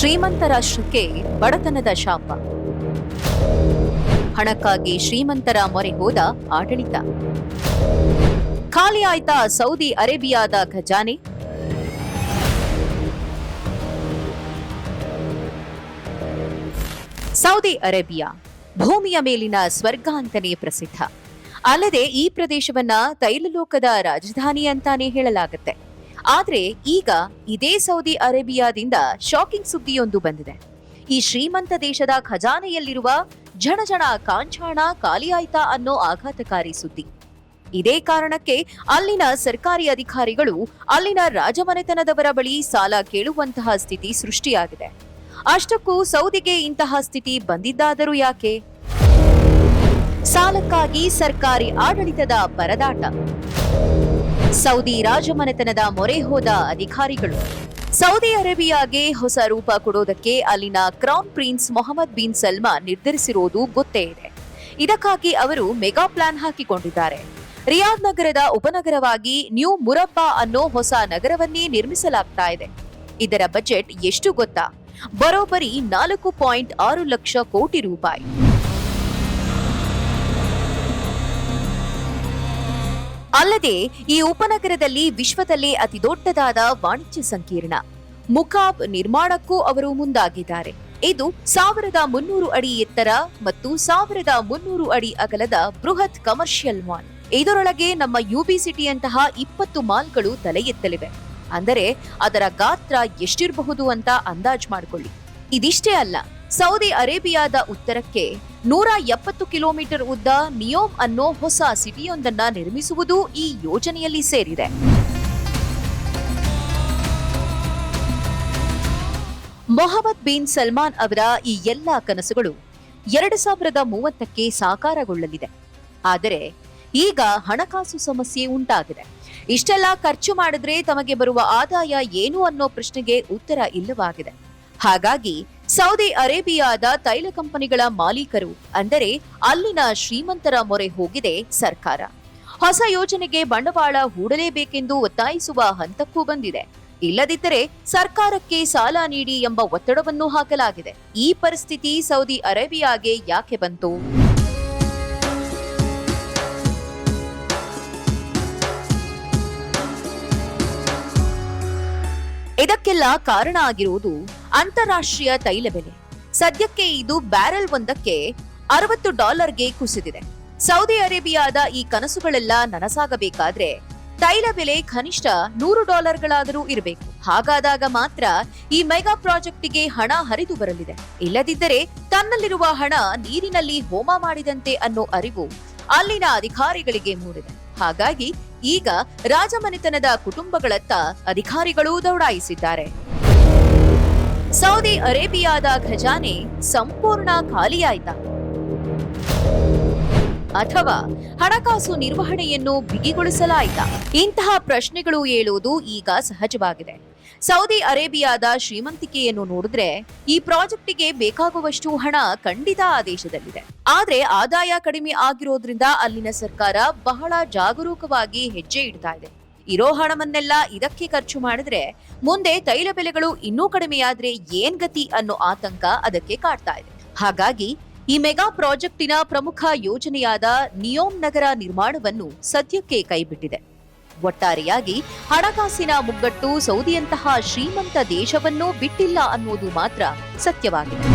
ಶ್ರೀಮಂತ ರಾಷ್ಟ್ರಕ್ಕೆ ಬಡತನದ ಶಾಪ. ಹಣಕ್ಕಾಗಿ ಶ್ರೀಮಂತರ ಮೊರೆ ಹೋದ ಆಡಳಿತ. ಖಾಲಿ ಆಯ್ತಾ ಸೌದಿ ಅರೇಬಿಯಾದ ಖಜಾನೆ? ಸೌದಿ ಅರೇಬಿಯಾ, ಭೂಮಿಯ ಮೇಲಿನ ಸ್ವರ್ಗ ಅಂತನೇ ಪ್ರಸಿದ್ಧ. ಅಲ್ಲದೆ ಈ ಪ್ರದೇಶವನ್ನ ತೈಲಲೋಕದ ರಾಜಧಾನಿ ಅಂತಾನೆ ಹೇಳಲಾಗುತ್ತೆ. ಆದ್ರೆ ಈಗ ಇದೇ ಸೌದಿ ಅರೇಬಿಯಾದಿಂದ ಶಾಕಿಂಗ್ ಸುದ್ದಿಯೊಂದು ಬಂದಿದೆ. ಈ ಶ್ರೀಮಂತ ದೇಶದ ಖಜಾನೆಯಲ್ಲಿರುವ ಝಣಝಣ ಕಾಂಚಾಣ ಖಾಲಿಯಾಯ್ತಾ ಅನ್ನೋ ಆಘಾತಕಾರಿ ಸುದ್ದಿ. ಇದೇ ಕಾರಣಕ್ಕೆ ಅಲ್ಲಿನ ಸರ್ಕಾರಿ ಅಧಿಕಾರಿಗಳು ಅಲ್ಲಿನ ರಾಜಮನೆತನದವರ ಬಳಿ ಸಾಲ ಕೇಳುವಂತಹ ಸ್ಥಿತಿ ಸೃಷ್ಟಿಯಾಗಿದೆ. ಅಷ್ಟಕ್ಕೂ ಸೌದಿಗೆ ಇಂತಹ ಸ್ಥಿತಿ ಬಂದಿದ್ದಾದರೂ ಯಾಕೆ? ಸಾಲಕ್ಕಾಗಿ ಸರ್ಕಾರಿ ಆಡಳಿತದ ಪರದಾಟ. ಸೌದಿ ರಾಜಮನೆತನದ ಮೊರೆ ಹೋದ ಅಧಿಕಾರಿಗಳು. ಸೌದಿ ಅರೇಬಿಯಾಗೆ ಹೊಸ ರೂಪ ಕೊಡೋದಕ್ಕೆ ಅಲ್ಲಿನ crown prince Mohammed bin Salman ನಿರ್ಧರಿಸಿರೋದು ಗೊತ್ತೇ ಇದೆ. ಇದಕ್ಕಾಗಿ ಅವರು ಮೆಗಾ ಪ್ಲಾನ್ ಹಾಕಿಕೊಂಡಿದ್ದಾರೆ. ರಿಯಾದ್ ನಗರದ ಉಪನಗರವಾಗಿ ನ್ಯೂ ಮುರಬ್ಬಾ ಅನ್ನೋ ಹೊಸ ನಗರವನ್ನೇ ನಿರ್ಮಿಸಲಾಗ್ತಾ ಇದೆ. ಇದರ ಬಜೆಟ್ ಎಷ್ಟು ಗೊತ್ತಾ? ಬರೋಬ್ಬರಿ ನಾಲ್ಕು ಪಾಯಿಂಟ್ ಆರು ಲಕ್ಷ ಕೋಟಿ ರೂಪಾಯಿ. ಅಲ್ಲದೆ ಈ ಉಪನಗರದಲ್ಲಿ ವಿಶ್ವದಲ್ಲೇ ಅತಿ ದೊಡ್ಡದಾದ ವಾಣಿಜ್ಯ ಸಂಕೀರ್ಣ. ಮುಖಾಬ್ ನಿರ್ಮಾಣಕ್ಕೂ ಅವರು ಮುಂದಾಗಿದ್ದಾರೆ. ಇದು ಸಾವಿರದ ಮುನ್ನೂರು ಅಡಿ ಎತ್ತರ ಮತ್ತು ಸಾವಿರದ ಮುನ್ನೂರು ಅಡಿ ಅಗಲದ ಬೃಹತ್ ಕಮರ್ಷಿಯಲ್ ಮಾಲ್. ಇದರೊಳಗೆ ನಮ್ಮ ಯುಬಿ ಸಿಟಿಯಂತಹ ಇಪ್ಪತ್ತು ಮಾಲ್ಗಳು ತಲೆ ಎತ್ತಲಿವೆ ಅಂದರೆ ಅದರ ಗಾತ್ರ ಎಷ್ಟಿರಬಹುದು ಅಂತ ಅಂದಾಜ್ ಮಾಡಿಕೊಳ್ಳಿ. ಇದಿಷ್ಟೇ ಅಲ್ಲ, ಸೌದಿ ಅರೇಬಿಯಾದ ಉತ್ತರಕ್ಕೆ ನೂರ ಎಪ್ಪತ್ತು ಕಿಲೋಮೀಟರ್ ಉದ್ದ ನಿಯೋಮ್ ಅನ್ನೋ ಹೊಸ ಸಿಟಿಯೊಂದನ್ನು ನಿರ್ಮಿಸುವುದು ಈ ಯೋಜನೆಯಲ್ಲಿ ಸೇರಿದೆ. ಮೊಹಮ್ಮದ್ ಬಿನ್ ಸಲ್ಮಾನ್ ಅವರ ಈ ಎಲ್ಲಾ ಕನಸುಗಳು ಎರಡು ಸಾವಿರದ ಮೂವತ್ತಕ್ಕೆ ಸಾಕಾರಗೊಳ್ಳಲಿದೆ. ಆದರೆ ಈಗ ಹಣಕಾಸು ಸಮಸ್ಯೆ ಉಂಟಾಗಿದೆ. ಇಷ್ಟೆಲ್ಲ ಖರ್ಚು ಮಾಡಿದ್ರೆ ತಮಗೆ ಬರುವ ಆದಾಯ ಏನು ಅನ್ನೋ ಪ್ರಶ್ನೆಗೆ ಉತ್ತರ ಇಲ್ಲವಾಗಿದೆ. ಹಾಗಾಗಿ ಸೌದಿ ಅರೇಬಿಯಾದ ತೈಲ ಕಂಪನಿಗಳ ಮಾಲೀಕರು, ಅಂದರೆ ಅಲ್ಲಿನ ಶ್ರೀಮಂತರ ಮೊರೆ ಹೋಗಿದೆ ಸರ್ಕಾರ. ಹೊಸ ಯೋಜನೆಗೆ ಬಂಡವಾಳ ಹೂಡಲೇಬೇಕೆಂದು ಒತ್ತಾಯಿಸುವ ಹಂತಕ್ಕೂ ಬಂದಿದೆ. ಇಲ್ಲದಿದ್ದರೆ ಸರ್ಕಾರಕ್ಕೆ ಸಾಲ ನೀಡಿ ಎಂಬ ಒತ್ತಡವನ್ನು ಹಾಕಲಾಗಿದೆ. ಈ ಪರಿಸ್ಥಿತಿ ಸೌದಿ ಅರೇಬಿಯಾಗೆ ಯಾಕೆ ಬಂತು? ಇದಕ್ಕೆಲ್ಲ ಕಾರಣ ಆಗಿರುವುದು ಅಂತಾರಾಷ್ಟ್ರೀಯ ತೈಲ ಬೆಲೆ. ಸದ್ಯಕ್ಕೆ ಇದು ಬ್ಯಾರೆಲ್ ಒಂದಕ್ಕೆ ಅರವತ್ತು ಡಾಲರ್ಗೆ ಕುಸಿದಿದೆ. ಸೌದಿ ಅರೇಬಿಯಾದ ಈ ಕನಸುಗಳೆಲ್ಲ ನನಸಾಗಬೇಕಾದ್ರೆ ತೈಲ ಬೆಲೆ ಕನಿಷ್ಠ ನೂರು ಡಾಲರ್ಗಳಾದರೂ ಇರಬೇಕು. ಹಾಗಾದಾಗ ಮಾತ್ರ ಈ ಮೆಗಾ ಪ್ರಾಜೆಕ್ಟಿಗೆ ಹಣ ಹರಿದು ಬರಲಿದೆ. ಇಲ್ಲದಿದ್ದರೆ ತನ್ನಲ್ಲಿರುವ ಹಣ ನೀರಿನಲ್ಲಿ ಹೋಮ ಮಾಡಿದಂತೆ ಅನ್ನೋ ಅರಿವು ಅಲ್ಲಿನ ಅಧಿಕಾರಿಗಳಿಗೆ ಮೂಡಿದೆ. ಹಾಗಾಗಿ ಈಗ ರಾಜಮನೆತನದ ಕುಟುಂಬಗಳತ್ತ ಅಧಿಕಾರಿಗಳು ದೌಡಾಯಿಸಿದ್ದಾರೆ. ಸೌದಿ ಅರೇಬಿಯಾದ ಖಜಾನೆ ಸಂಪೂರ್ಣ ಖಾಲಿಯಾಯಿತ? ಅಥವಾ ಹಣಕಾಸು ನಿರ್ವಹಣೆಯನ್ನು ಬಿಗಿಗೊಳಿಸಲಾಯಿತ? ಇಂತಹ ಪ್ರಶ್ನೆಗಳು ಹೇಳುವುದು ಈಗ ಸಹಜವಾಗಿದೆ. ಸೌದಿ ಅರೇಬಿಯಾದ ಶ್ರೀಮಂತಿಕೆಯನ್ನು ನೋಡಿದ್ರೆ ಈ ಪ್ರಾಜೆಕ್ಟಿಗೆ ಬೇಕಾಗುವಷ್ಟು ಹಣ ಖಂಡಿತ ಆ ದೇಶದಲ್ಲಿದೆ. ಆದ್ರೆ ಆದಾಯ ಕಡಿಮೆ ಆಗಿರೋದ್ರಿಂದ ಅಲ್ಲಿನ ಸರ್ಕಾರ ಬಹಳ ಜಾಗರೂಕವಾಗಿ ಹೆಜ್ಜೆ ಇಡ್ತಾ ಇದೆ. ಇರೋ ಹಣವನ್ನೆಲ್ಲ ಇದಕ್ಕೆ ಖರ್ಚು ಮಾಡಿದ್ರೆ ಮುಂದೆ ತೈಲ ಬೆಲೆಗಳು ಇನ್ನೂ ಕಡಿಮೆಯಾದ್ರೆ ಏನ್ ಗತಿ ಅನ್ನೋ ಆತಂಕ ಅದಕ್ಕೆ ಕಾಡ್ತಾ ಇದೆ. ಹಾಗಾಗಿ ಈ ಮೆಗಾ ಪ್ರಾಜೆಕ್ಟಿನ ಪ್ರಮುಖ ಯೋಜನೆಯಾದ ನಿಯೋಮ್ ನಗರ ನಿರ್ಮಾಣವನ್ನು ಸದ್ಯಕ್ಕೆ ಕೈಬಿಟ್ಟಿದೆ. ಒಟ್ಟಾರೆಯಾಗಿ ಹಣಕಾಸಿನ ಮುಗ್ಗಟ್ಟು ಸೌದಿಯಂತಹ ಶ್ರೀಮಂತ ದೇಶವನ್ನೂ ಬಿಟ್ಟಿಲ್ಲ ಅನ್ನುವುದು ಮಾತ್ರ ಸತ್ಯವಾಗಿದೆ.